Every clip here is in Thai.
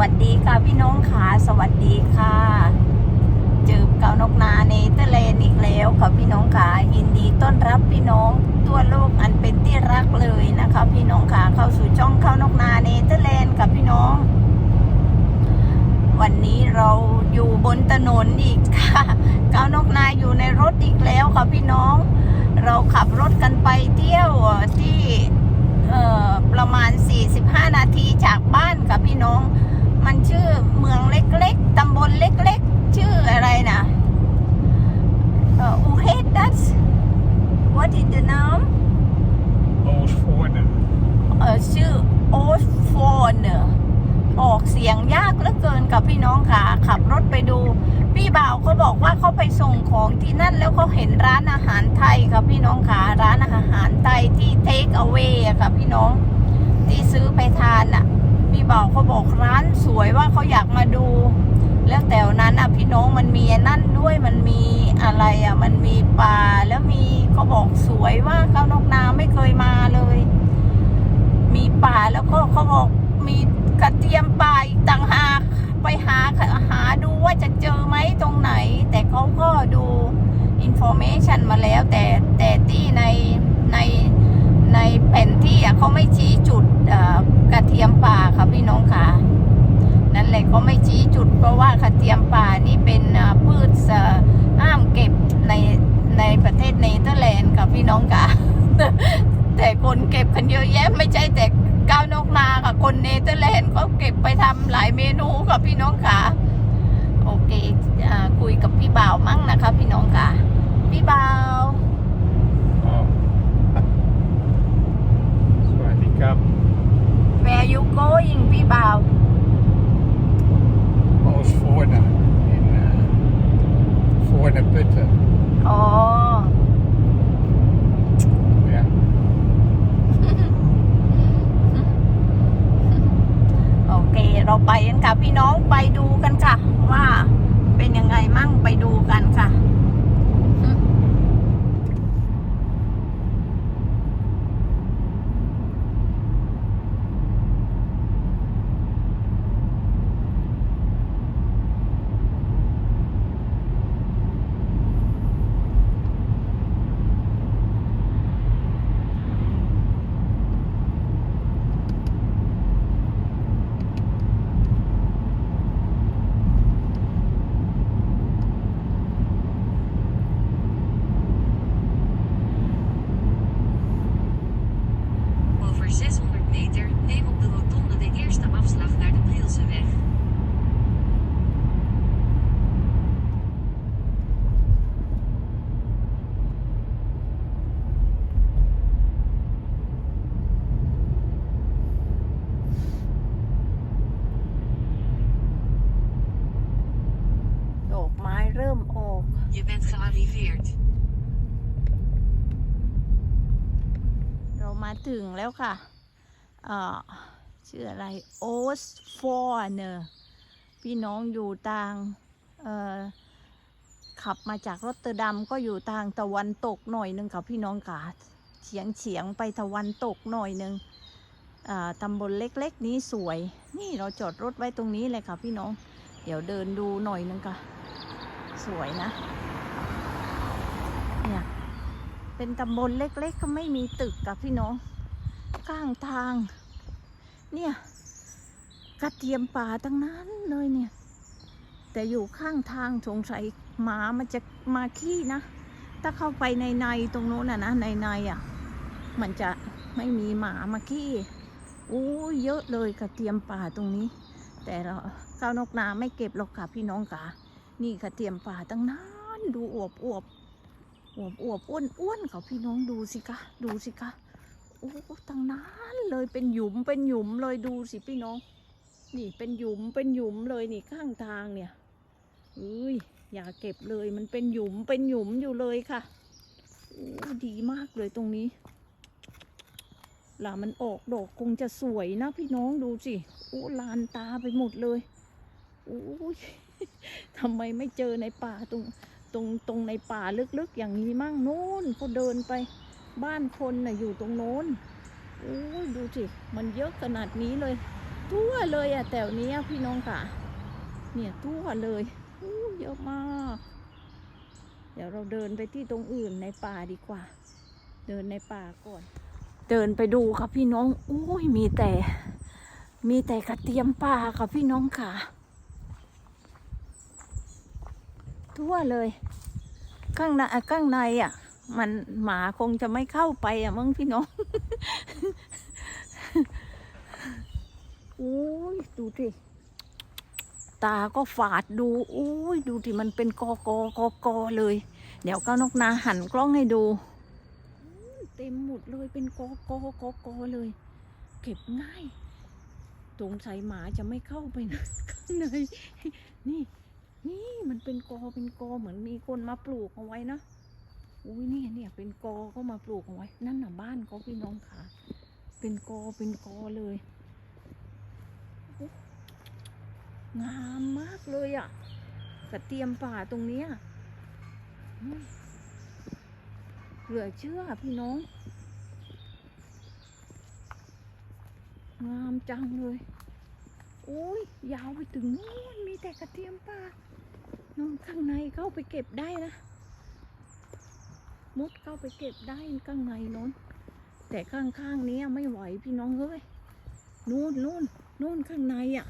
วัสดีค่ะพี่น้องค่ะสวัสดีค่ะจืบเกานกนาเนเธอร์แลนด์อีกแล้วค่ะพี่น้องค่ะยินดีต้อนรับพี่น้องทั่วโลกอันเป็นที่รักเลยนะคะ พี่น้องค่ะเข้าสู่ช่องเขานกนาเนเธอร์แลนด์กับพี่น้อง วันนี้เราอยู่บนถนนอีกค่ะเกานกนาอยู่ในรถอีกแล้วค่ะพี่น้อง เราขับรถกันไปเที่ยวที่ประมาณ 45 นาทีจากบ้านกับพี่น้อง มันชื่อเมืองเล็กๆ ตำบลเล็กๆ ชื่ออะไรนะเอ่ออูเฮดดัส what is the name Oostvoorne. เอ่อชื่อโอสโฟนออกเสียงยากเหลือเกินกับพี่น้องค่ะ ขับรถไปดู พี่บ่าวเขาบอกว่าเขาไปส่งของที่นั่นแล้วเขาเห็นร้านอาหารไทยครับพี่น้องค่ะ ร้านอาหารไทยที่เทคเอา a y อะค่ะพี่น้อง ที่ซื้อไปทานอะ พี่บ่าวเขาบอกร้านสวยว่าเขาอยากมาดู แล้วแถวนั้นอะพี่น้องมันมีนั่นด้วยมันมีอะไรอะ มันมีป่าแล้วมีเขาบอกสวยว่าเขานกนาไม่เคยมาเลย มีป่าแล้วก็เขาบอกมีกระเทียมป่าอีกต่างหากไปหาหาดูว่าจะเจอไหมตรงไหน แต่เขาก็ดูอินโฟเมชันมาแล้วแต่แต่ที่ในใน ในแผ่นที่อะเขาไม่ชี้จุดกระเทียมป่าค่ะพี่น้องค่ะนั่นแหละเขาไม่ชี้จุดเพราะว่ากระเ kind of put ถึงแล้วค่ะเอ่อชื่ออะไรโอสฟอร์เนอร์พี่น้องอยู่ทางเอ่อขับมาจากรอตเตอร์ดัมก็อยู่ทางตะวันตกหน่อยหนึงค่ะพี่น้องค่ะเฉียงเฉียงไปตะวันตกหน่อยหนึงอ่าตำบลเล็กๆ นี้สวย นี่เราจอดรถไว้ตรงนี้เลยค่ะพี่น้อง เดี๋ยวเดินดูหน่อยหนึงค่ะ สวยนะ เนี่ย เป็นตำบลเล็กๆ ก็ไม่มีตึกกับพี่น้อง ข้างทาง เนี่ยกระเทียมป่าทั้งนั้นเลยเนี่ย แต่อยู่ข้างทางสงสัยหมามันจะมาขี้นะ ถ้าเข้าไปในในตรงโน้นอะนะในในอะ มันจะไม่มีหมามาขี้โอ้เยอะเลยกระเทียมป่าตรงนี้ แต่เราข้าวนกนาไม่เก็บหรอกค่ะพี่น้องค่ะนี่กระเทียมป่าตั้งนั้นดูอวบอวบอวบอวบอ้วนอ้วนเขาพี่น้องดูสิคะดูสิคะ อ้ตั้งนานเลยเป็นหยุมเป็นหยุมเลยดูสิพี่น้อง นี่เป็นหยุมเป็นหยุมเลยนี่ข้างทางเนี่ยเอ้ยอย่าเก็บเลยมันเป็นหยุมเป็นหยุมอยู่เลยค่ะโอ้ดีมากเลยตรงนี้ลามันออกดอกคงจะสวยนะพี่น้องดูสิโอ้ลานตาไปหมดเลยโอ้ยทำไมไม่เจอในป่าตรงตรงตรงในป่าลึกๆ อย่างนี้มั่งโน้นเขาเดินไป บ้านคนน่ะอยู่ตรงโน้นโอ้ยดูสิมันเยอะขนาดนี้เลย ทั่วเลยอะแถวนี้พี่น้องค่ะ เนี่ยทั่วเลยอู้เยอะมาก เดี๋ยวเราเดินไปที่ตรงอื่นในป่าดีกว่า เดินในป่าก่อน เดินไปดูค่ะพี่น้องอุ้ยมีแต่ มีแต่กระเทียมป่าค่ะพี่น้องค่ะ ทั่วเลย ข้างในข้างในอะ มันหมาคงจะไม่เข้าไปอะมั้งพี่น้องโอ้ยดูดิตาก็ฝาดดูโอ้ยดูดิมันเป็นกอกอกอกอเลย เดี๋ยวก้านกนาหันกล้องให้ดู เต็มหมดเลยเป็นกอกอกอกอเลย เก็บง่ายสงสัยหมาจะไม่เข้าไปนะข้างในนี่ นี่มันเป็นกอเป็นกอเหมือนมีคนมาปลูกเอาไว้นะ อุ้ยเนี่ยเนี่ยเป็นกอก็มาปลูกเอาไว้ นั่นน่ะบ้านเขาพี่น้องค่ะ เป็นกอเป็นกอเลยงามมากเลยอะ่ะกระเทียมป่าตรงเนี้ยเหลือเชื่อพี่น้อง งามจังเลยโอ้ยยาวไปถึงนู่นมีแต่กระเทียมป่านู่นข้างในเข้าไปเก็บได้นะ มุดเข้าไปเก็บได้ข้างในโน้น แต่ข้างๆนี้ไม่ไหวพี่น้องเอ้ยนู่นนู่นนู่นข้างในอะ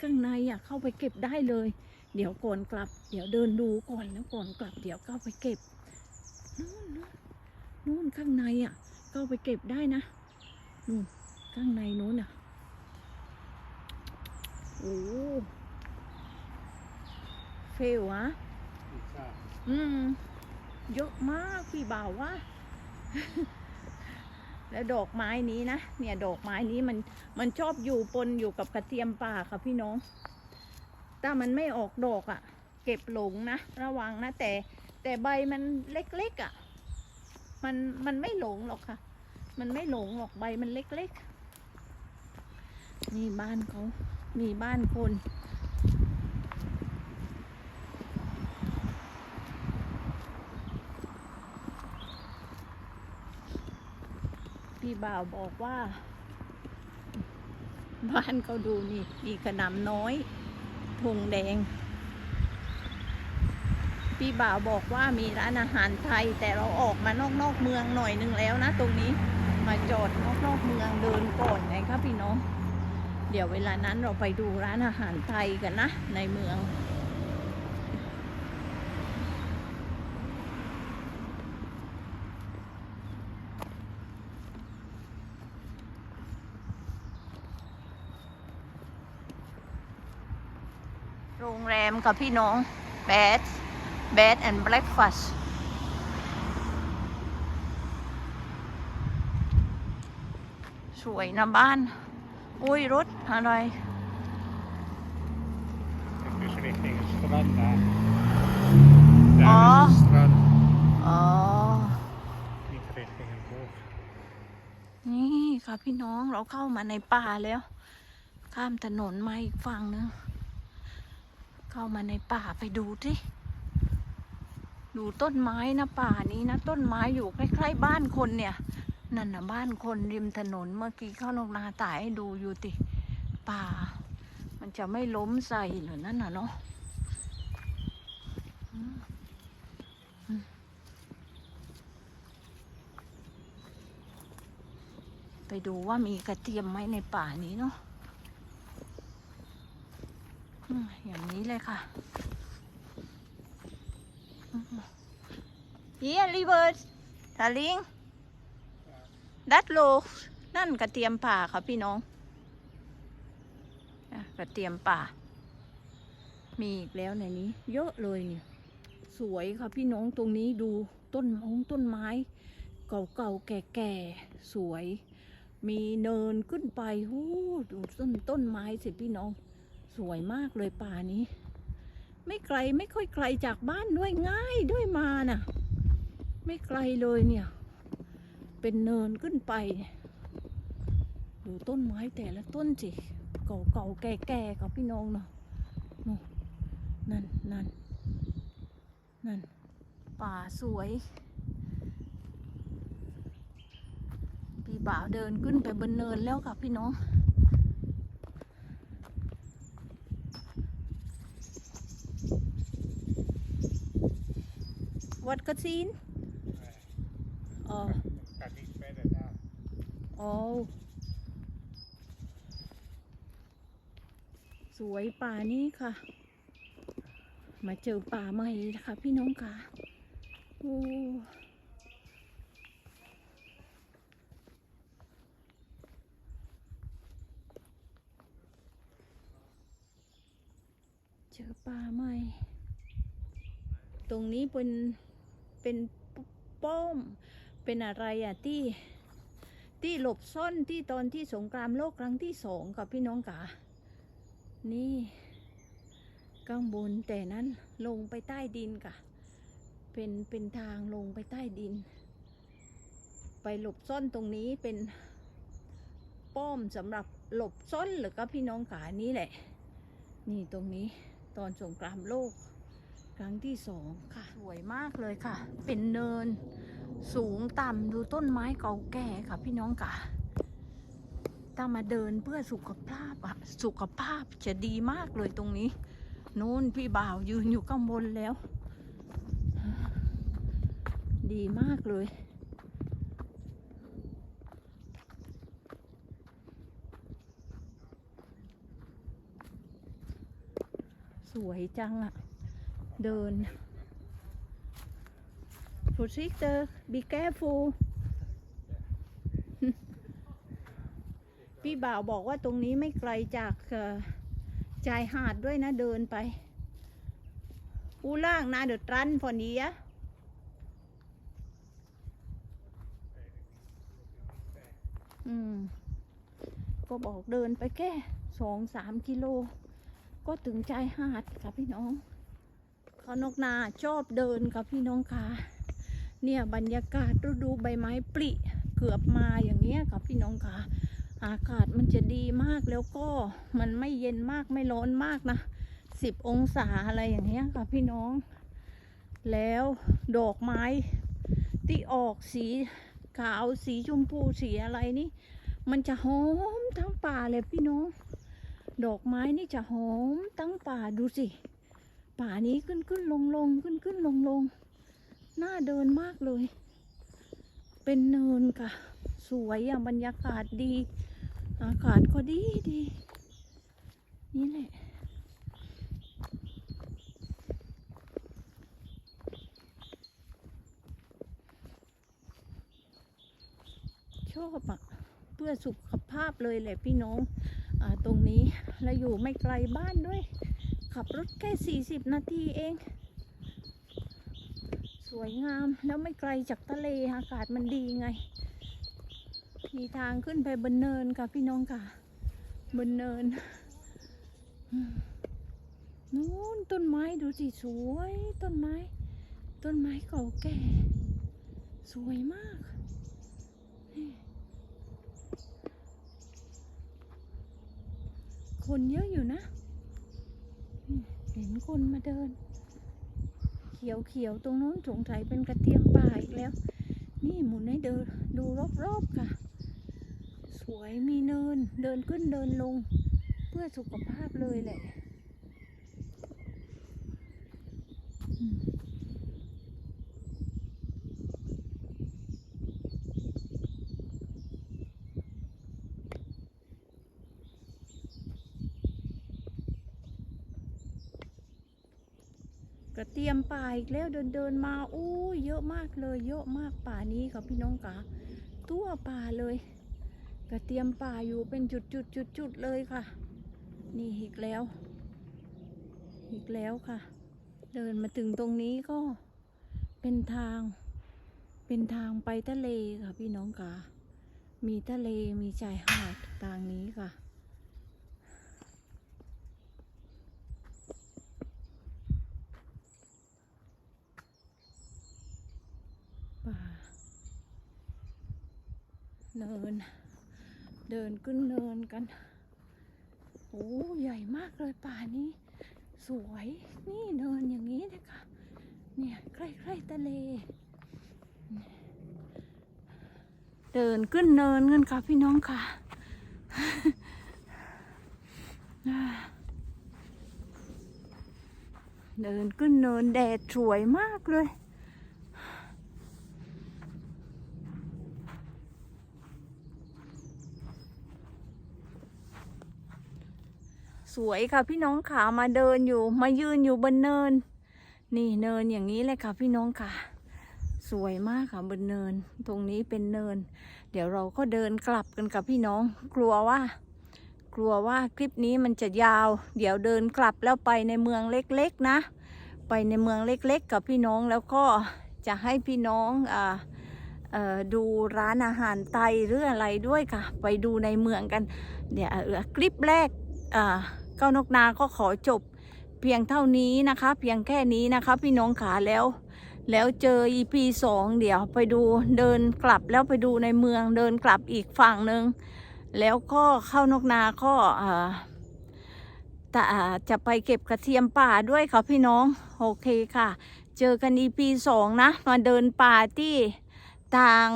ข้างในอะเข้าไปเก็บได้เลย เดี๋ยวก่อนกลับ เดี๋ยวเดินดูก่อนแล้วก่อนกลับ เดี๋ยวเข้าไปเก็บนู่นนู่นนู่นข้างในอะเข้าไปเก็บได้นะนู่นข้างในนู้นอะโอ้เฟลวะอืม เยอะมากพี่บ่าวว่าแล้วดอกไม้นี้นะเนี่ยดอกไม้นี้มันมันชอบอยู่ปนอยู่กับกระเทียมป่าค่ะพี่น้องถ้ามันไม่ออกดอกอะ่ะ เก็บหลงนะระวังนะแต่แต่ใบมันเล็กๆอะ่ะ มันมันไม่หลงหรอกค่ะ มันไม่หลงหรอกใบมันเล็กๆนี่บ้านเขามีบ้านคน พี่บ่าวบอกว่า บ้านเขาดูนี่ มีขนำน้อยธงแดง พี่บ่าวบอกว่ามีร้านอาหารไทย แต่เราออกมานอกนอกเมืองหน่อยนึงแล้วนะ ตรงนี้มาจอดนอกนอกเมืองเดินก่อนไงครับพี่น้อง เดี๋ยวเวลานั้นเราไปดูร้านอาหารไทยกันนะ ในเมือง โรงแรม กับพี่น้อง bed bed and breakfast สวยนะบ้าน อุ้ยรถอะไร Dus richting het strand daar. Daar Ah. is het strand, อ๋อ niet richting het bos. นี่ค่ะพี่น้องเราเข้ามาในป่าแล้ว ข้ามถนนมาอีกฝั่งนึง เข้ามาในป่าไปดูที่ดูต้นไม้นะป่านี้นะ ต้นไม้อยู่ใกล้ๆบ้านคนเนี่ย นั่นนะบ้านคนริมถนนเมื่อกี้เข้านกนาตายให้ดูอยู่ติ ป่า มันจะไม่ล้มใส่หรือนั่นน่ะเนาะไปดูว่ามีกระเทียมไหมในป่านี้เนาะ อย่างนี้เลยค่ะเฮียรีเวิร์สทาลิงดัดโลนั่นกระเทียมป่าค่ะพี่น้องกระเทียมป่า มีอีกแล้วในนี้ เยอะเลยเนี่ย สวยค่ะพี่น้องตรงนี้ดูต้นมงต้นไม้ เก่าๆแก่ๆสวย มีเนินขึ้นไปหูดูต้นต้นไม้สิพี่น้อง วยมากเลยป่านี้ ไม่ไกลไม่ค่อยไกลจากบ้านด้วยง่ายด้วยมาน่ะ ไม่ไกลเลยเนี่ย เป็นเนินขึ้นไป ดูต้นไม้แต่ละต้นสิเก่าๆแก่ๆกับพี่น้องเนาะนู่นนั่นนั่นนั่นป่าสวย พี่บ่าวเดินขึ้นไปบนเนินแล้วค่ะพี่น้อง What gezien? Oh, Kan niet verder daar. oh. สวยป่านี้ค่ะ มาเจอป่าใหม่ค่ะ พี่น้องค่ะโอ้เจอป่าใหม่ ตรงนี้เป็น เป็นป้อม เป็นอะไรอะที่ที่หลบซ่อนที่ตอนที่สงครามโลกครั้งที่สองกับพี่น้องกานี่ข้างบนแต่นั้นลงไปใต้ดินกะเป็นเป็นทางลงไปใต้ดิน ไปหลบซ่อนตรงนี้เป็นป้อมสำหรับหลบซ่อนหรือก็พี่น้องกานี้แหละ นี่ตรงนี้ตอนสงครามโลก ครั้งที่สองค่ะ สวยมากเลยค่ะ เป็นเนินสูงต่ำดูต้นไม้เก่าแก่ค่ะ พี่น้องค่ะถ้ามาเดินเพื่อสุขภาพอะสุขภาพจะดีมากเลยตรงนี้นู้นพี่บ่าวยืนอยู่ข้างบนแล้ว ดีมากเลย สวยจังอะ เดิน Voorzichtig, be careful พี่บ่าวบอกว่าตรงนี้ไม่ไกลจากชายหาดด้วยนะเดินไปอูล่างนาเดอะตรันพอนี้อะอืม ก็บอกเดินไปแค่สองสามกิโล ก็ถึงชายหาดค่ะพี่น้อง เขานกนาชอบเดินค่ะพี่น้องค่ะ เนี่ยบรรยากาศฤดูใบไม้ปลิเกือบมาอย่างเงี้ยค่ะพี่น้องค่ะ อากาศมันจะดีมากแล้วก็มันไม่เย็นมากไม่ร้อนมากนะสิบองศาอะไรอย่างเงี้ยค่ะพี่น้อง แล้วดอกไม้ที่ออกสีขาวสีชมพูสีอะไรนี่ มันจะหอมทั้งป่าเลยพี่น้อง ดอกไม้นี่จะหอมทั้งป่าดูสิ ป่านี้ขึ้นขึ้นลงลงขึ้นขึ้นลงลงน่าเดินมากเลย เป็นเนินค่ะ สวยอะบรรยากาศดี อากาศก็ดีดี นี่แหละชอบอะเพื่อสุขภาพเลยแหละพี่น้องอ่าตรงนี้เราอยู่ไม่ไกลบ้านด้วย ขับรถแค่ 40 นาทีเอง สวยงามแล้วไม่ไกลจากทะเลอากาศมันดีไง มีทางขึ้นไปบนเนินค่ะพี่น้องค่ะ บนเนินนู้นต้นไม้ดูสิสวยต้นไม้ ต้นไม้เก่าแก่ สวยมากคนเยอะอยู่นะ ห็นคนมาเดิน เขียวเขียวๆตรงโน้นสงสัยเป็นกระเทียมป่าอีกแล้ว นี่หมุนให้เดินดูรอบๆค่ะ สวยมีเนินเดินขึ้นเดินลง เพื่อสุขภาพเลยแหละ กระเทียมป่าอีกแล้วเดินเดินมาอู้เยอะมากเลยเยอะมากป่านี้ค่ะพี่น้องค่ะทั่วป่าเลย กระเทียมป่าอยู่เป็นจุดจุดจุดจุดๆๆๆเลยค่ะ นี่อีกแล้ว อีกแล้วค่ะ เดินมาถึงตรงนี้ก็เป็นทาง เป็นทางไปทะเลค่ะพี่น้องค่ะมีทะเลมีชายหาดทางนี้ค่ะ เนิน เดินขึ้นเนินกันโอ้ใหญ่มากเลยป่านี้ สวยนี่เนินอย่างนี้นะคะเนี่ยใกล้ๆทะเล เดินขึ้นเนินกันค่ะพี่น้องค่ะเดินขึ้นเนินแดดสวยมากเลย วยค่ะ พี่น้องขามาเดินอยู่ มายืนอยู่บนเนิน นี่เนินอย่างนี้เลยค่ะพี่น้องค่ะสวยมากค่ะบนเนิน ตรงนี้เป็นเนิน เดี๋ยวเราก็เดินกลับกันกับพี่น้อง กลัวว่า กลัวว่าคลิปนี้มันจะยาว เดี๋ยวเดินกลับแล้วไปในเมืองเล็กๆนะ ไปในเมืองเล็กๆ กับพี่น้องแล้วก็จะให้พี่น้องอ่าเอ่อดูร้านอาหารไทยหรืออะไรด้วยค่ะ ไปดูในเมืองกัน เดี๋ยวคลิปแรกอ่า เก้านกนาก็ขอจบ เพียงเท่านี้นะคะ เพียงแค่นี้นะคะพี่น้องขาแล้ว แล้วเจอ EP สองเดี๋ยวไปดูเดินกลับแล้วไปดูในเมืองเดินกลับอีกฝั่งหนึ่งแล้วก็เข้านกนาก็แต่จะไปเก็บกระเทียมป่าด้วยค่ะพี่น้อง โอเคค่ะ เจอกัน EP สองนะ มาเดินป่าที่ทาง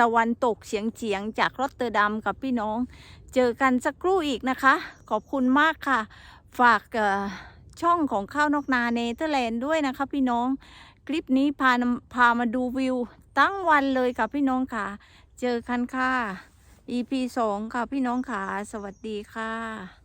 ตะวันตกเฉียงเฉียงจากรอตเตอร์ดัมกับพี่น้อง เจอกันสักครู่อีกนะคะ ขอบคุณมากค่ะ ฝากช่องของข้าวนกนาเนเธอร์แลนด์ด้วยนะคะพี่น้อง คลิปนี้พาพามาดูวิวตั้งวันเลยค่ะพี่น้องค่ะ เจอกันค่ะ EP สองค่ะพี่น้องค่ะ สวัสดีค่ะ